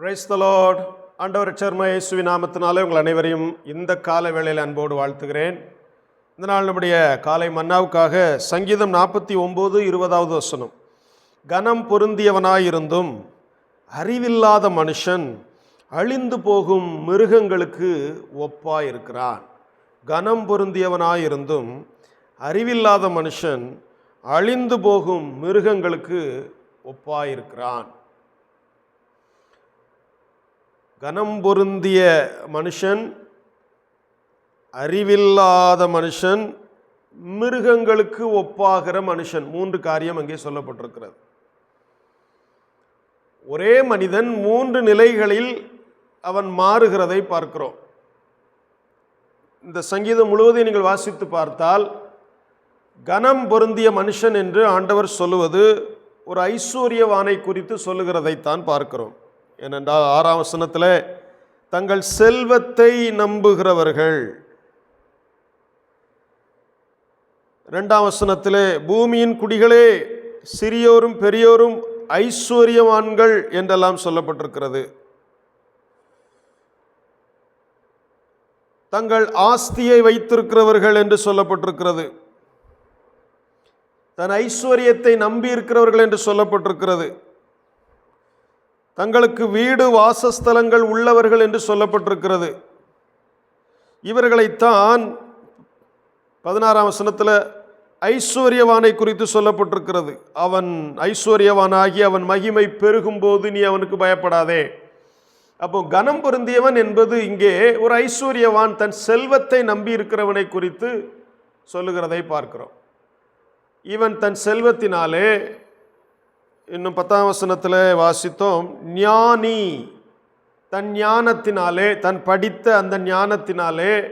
கிரைஸ்தலோட் ஆண்டவர் சர்ம இயேசுவி நாமத்தினாலே உங்கள் அனைவரையும் இந்த கால வேளையில் அன்போடு வாழ்த்துகிறேன். இந்த நாள் நம்முடைய காலை மன்னாவுக்காக சங்கீதம் நாற்பத்தி ஒம்பது இருபதாவது வசனம். கனம் பொருந்தியவனாயிருந்தும் அறிவில்லாத மனுஷன் அழிந்து போகும் மிருகங்களுக்கு ஒப்பாயிருக்கிறான். கனம் பொருந்தியவனாயிருந்தும் அறிவில்லாத மனுஷன் அழிந்து போகும் மிருகங்களுக்கு ஒப்பாயிருக்கிறான். கனம் பொருந்திய மனுஷன் அறிவில்லாத மனுஷன் மிருகங்களுக்கு ஒப்பாகிற மனுஷன். மூன்று காரியம் அங்கே சொல்லப்பட்டிருக்கிறது. ஒரே மனிதன் மூன்று நிலைகளில் அவன் மாறுகிறதை பார்க்கிறோம். இந்த சங்கீதம் முழுவதையும் நீங்கள் வாசித்து பார்த்தால் கனம் பொருந்திய மனுஷன் என்று ஆண்டவர் சொல்லுவது ஒரு ஐஸ்வர்யவானை குறித்து சொல்லுகிறதைத்தான் பார்க்கிறோம். ஏனென்றால் ஆறாம் வசனத்தில் தங்கள் செல்வத்தை நம்புகிறவர்கள். ரெண்டாம் வசனத்தில் பூமியின் குடிகளே சிறியோரும் பெரியோரும் ஐஸ்வர்யவான்கள் என்றெல்லாம் சொல்லப்பட்டிருக்கிறது. தங்கள் ஆஸ்தியை வைத்திருக்கிறவர்கள் என்று சொல்லப்பட்டிருக்கிறது. தன் ஐஸ்வர்யத்தை நம்பியிருக்கிறவர்கள் என்று சொல்லப்பட்டிருக்கிறது. தங்களுக்கு வீடு வாசஸ்தலங்கள் உள்ளவர்கள் என்று சொல்லப்பட்டிருக்கிறது. இவர்களைத்தான் பதினாறாம் வசனத்தில் ஐஸ்வர்யவானை குறித்து சொல்லப்பட்டிருக்கிறது. அவன் ஐஸ்வர்யவானாகி அவன் மகிமை பெருகும்போது நீ அவனுக்கு பயப்படாதே. அப்போ கனம் பொருந்தியவன் என்பது இங்கே ஒரு ஐஸ்வர்யவான் தன் செல்வத்தை நம்பி இருக்கிறவனை குறித்து சொல்லுகிறதை பார்க்கிறோம். இவன் தன் செல்வத்தினாலே இன்னும் பத்தாம் வசனத்தில் வாசித்தோம் ஞானி தன் ஞானத்தினாலே தன் படித்த அந்த ஞானத்தினாலே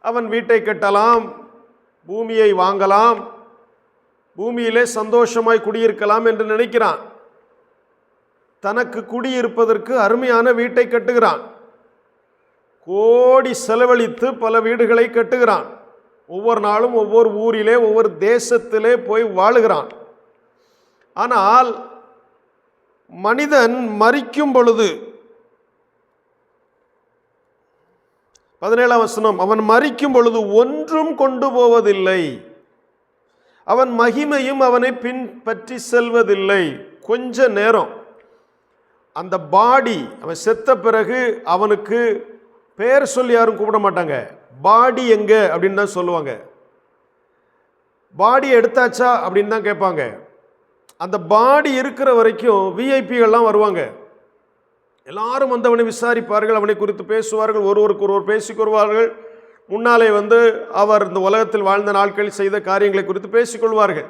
அவன் வீட்டை கட்டலாம் பூமியை வாங்கலாம் பூமியிலே சந்தோஷமாய் குடியிருக்கலாம் என்று நினைக்கிறான். தனக்கு குடியிருப்பதற்கு அருமையான வீட்டை கட்டுகிறான். கோடி செலவழித்து பல வீடுகளை கட்டுகிறான். ஒவ்வொரு நாளும் ஒவ்வொரு ஊரிலே ஒவ்வொரு தேசத்திலே போய் வாழுகிறான். ஆனால் மனிதன் மறிக்கும் பொழுது பதினேழாம் வசனம் அவன் மறிக்கும் பொழுது ஒன்றும் கொண்டு போவதில்லை. அவன் மகிமையும் அவனை பின்பற்றி செல்வதில்லை. கொஞ்ச நேரம். அந்த பாடி அவன் செத்த பிறகு அவனுக்கு பேர் சொல்லி யாரும் கூப்பிட மாட்டாங்க. பாடி எங்கே? அப்படின்னு தான் சொல்லுவாங்க. பாடி எடுத்தாச்சா? அப்படின்னு தான் கேட்பாங்க. அந்த பாடி இருக்கிற வரைக்கும் விஐபிகள்லாம் வருவாங்க. எல்லாரும் வந்து அவனை விசாரிப்பார்கள் அவனை குறித்து பேசுவார்கள் ஒருவருக்கு ஒருவர் பேசிக்கொள்வார்கள். முன்னாலே வந்து அவர் இந்த உலகத்தில் வாழ்ந்த நாட்களில் செய்த காரியங்களை குறித்து பேசிக்கொள்வார்கள்.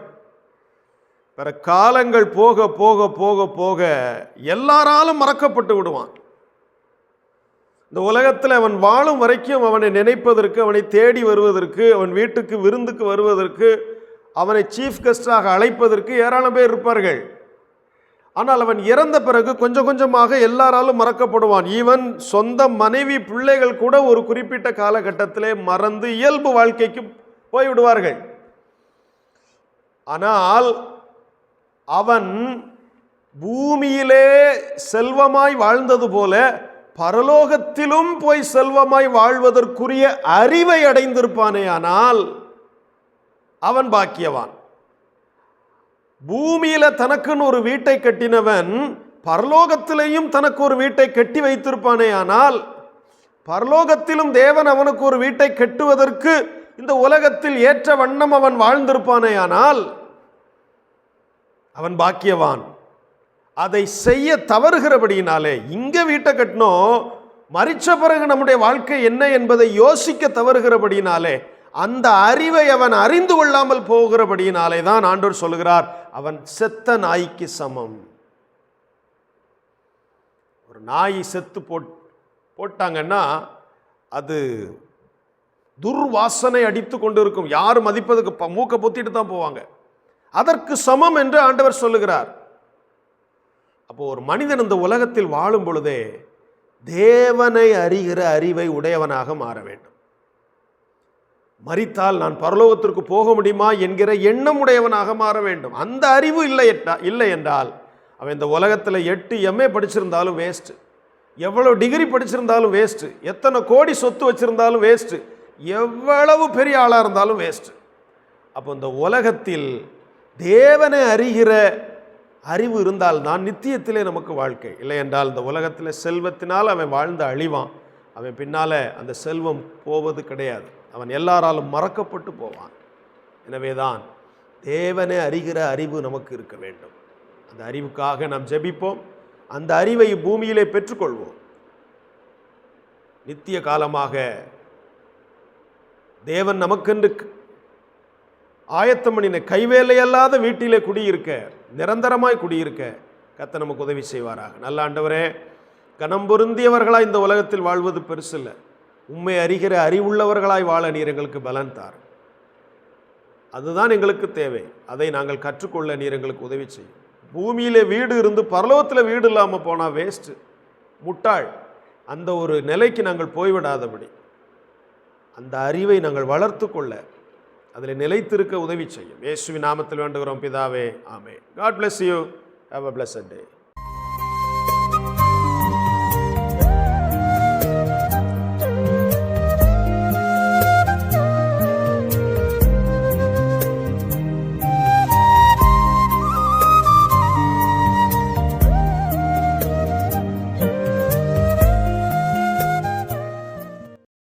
பிற காலங்கள் போக போக போக போக எல்லாராலும் மறக்கப்பட்டு விடுவான். இந்த உலகத்தில் அவன் வாழும் வரைக்கும் அவனை நினைப்பதற்கு அவனை தேடி வருவதற்கு அவன் வீட்டுக்கு விருந்துக்கு வருவதற்கு அவனை சீஃப் கெஸ்டாக அழைப்பதற்கு ஏராளம் பேர் இருப்பார்கள். ஆனால் அவன் இறந்த பிறகு கொஞ்சம் கொஞ்சமாக எல்லாராலும் மறக்கப்படுவான். ஈவன் சொந்த மனைவி பிள்ளைகள் கூட ஒரு குறிப்பிட்ட காலகட்டத்திலே மறந்து இயல்பு வாழ்க்கைக்கு போய்விடுவார்கள். ஆனால் அவன் பூமியிலே செல்வமாய் வாழ்ந்தது போல பரலோகத்திலும் போய் செல்வமாய் வாழ்வதற்குரிய அறிவை அடைந்திருப்பானே ஆனால் அவன் பாக்கியவான். பூமியில் தனக்குன்னு ஒரு வீட்டை கட்டினவன் பரலோகத்திலேயும் தனக்கு ஒரு வீட்டை கட்டி வைத்திருப்பானே ஆனால் பரலோகத்திலும் தேவன் அவனுக்கு ஒரு வீட்டை கட்டுவதற்கு இந்த உலகத்தில் ஏற்ற வண்ணம் அவன் வாழ்ந்திருப்பானே ஆனால் அவன் பாக்கியவான். அதை செய்ய தவறுகிறபடியினாலே இங்கே வீட்டை கட்டினோம் மறிச்ச பிறகு நம்முடைய வாழ்க்கை என்ன என்பதை யோசிக்க தவறுகிறபடினாலே அந்த அறிவை அவன் அறிந்து கொள்ளாமல் போகிறபடியினாலே தான் ஆண்டோர் சொல்கிறார் அவன் செத்த நாய்க்கு சமம். ஒரு நாய் செத்து போட் போட்டாங்கன்னா அது துர்வாசனை அடித்து கொண்டு இருக்கும் யார் மதிப்பதுக்கு ப- மூக்க பொத்திட்டு தான் போவாங்க. அதற்கு சமம் என்று ஆண்டவர் சொல்லுகிறார். அப்போ ஒரு மனிதன் இந்த உலகத்தில் வாழும் பொழுதே தேவனை அறிகிற அறிவை உடையவனாக மாற வேண்டும். மறித்தால் நான் பரலோகத்திற்கு போக முடியுமா என்கிற எண்ணம் உடையவனாக மாற வேண்டும். அந்த அறிவு இல்லை எட்டா இல்லை என்றால் அவன் இந்த உலகத்தில் எட்டு எம்ஏ படிச்சிருந்தாலும் வேஸ்ட்டு எவ்வளோ டிகிரி படிச்சிருந்தாலும் வேஸ்ட்டு எத்தனை கோடி சொத்து வச்சிருந்தாலும் வேஸ்ட்டு எவ்வளவு பெரிய ஆளாக இருந்தாலும் வேஸ்ட்டு அப்போ இந்த உலகத்தில் தேவனை அறிகிற அறிவு இருந்தால் நான் நித்தியத்திலே நமக்கு வாழ்க்கை. இல்லை என்றால் இந்த உலகத்தில் செல்வத்தினால் அவன் வாழ்ந்து அழிவான். அவன் பின்னால் அந்த செல்வம் போவது கிடையாது. அவன் எல்லாராலும் மறக்கப்பட்டு போவான். எனவே தான் தேவனை அறிகிற அறிவு நமக்கு இருக்க வேண்டும். அந்த அறிவுக்காக நாம் ஜெபிப்போம். அந்த அறிவை பூமியிலே பெற்றுக்கொள்வோம். நித்திய காலமாக தேவன் நமக்கென்று ஆயத்தம் பண்ணின கைவேலையல்லாத வீட்டிலே குடியிருக்க நிரந்தரமாய் குடியிருக்க கத்த நமக்கு உதவி செய்வாராக. நல்ல ஆண்டவரே கணம் பொருந்தியவர்களாக இந்த உலகத்தில் வாழ்வது பெருசில்லை. உண்மை அறிகிற அறிவுள்ளவர்களாய் வாழ நீர் எங்களுக்கு பலன் தார் அதுதான் எங்களுக்கு தேவை. அதை நாங்கள் கற்றுக்கொள்ள நீர் எங்களுக்கு உதவி செய்யும். பூமியிலே வீடு இருந்து பரலோகத்தில் வீடு இல்லாமல் போனால் வேஸ்ட்டு முட்டாள். அந்த ஒரு நிலைக்கு நாங்கள் போய்விடாதபடி அந்த அறிவை நாங்கள் வளர்த்து கொள்ள அதில் நிலைத்திருக்க உதவி செய்யும். இயேசுவின் நாமத்தில் வேண்டுகிறோம் பிதாவே. ஆமே God bless you have a bless day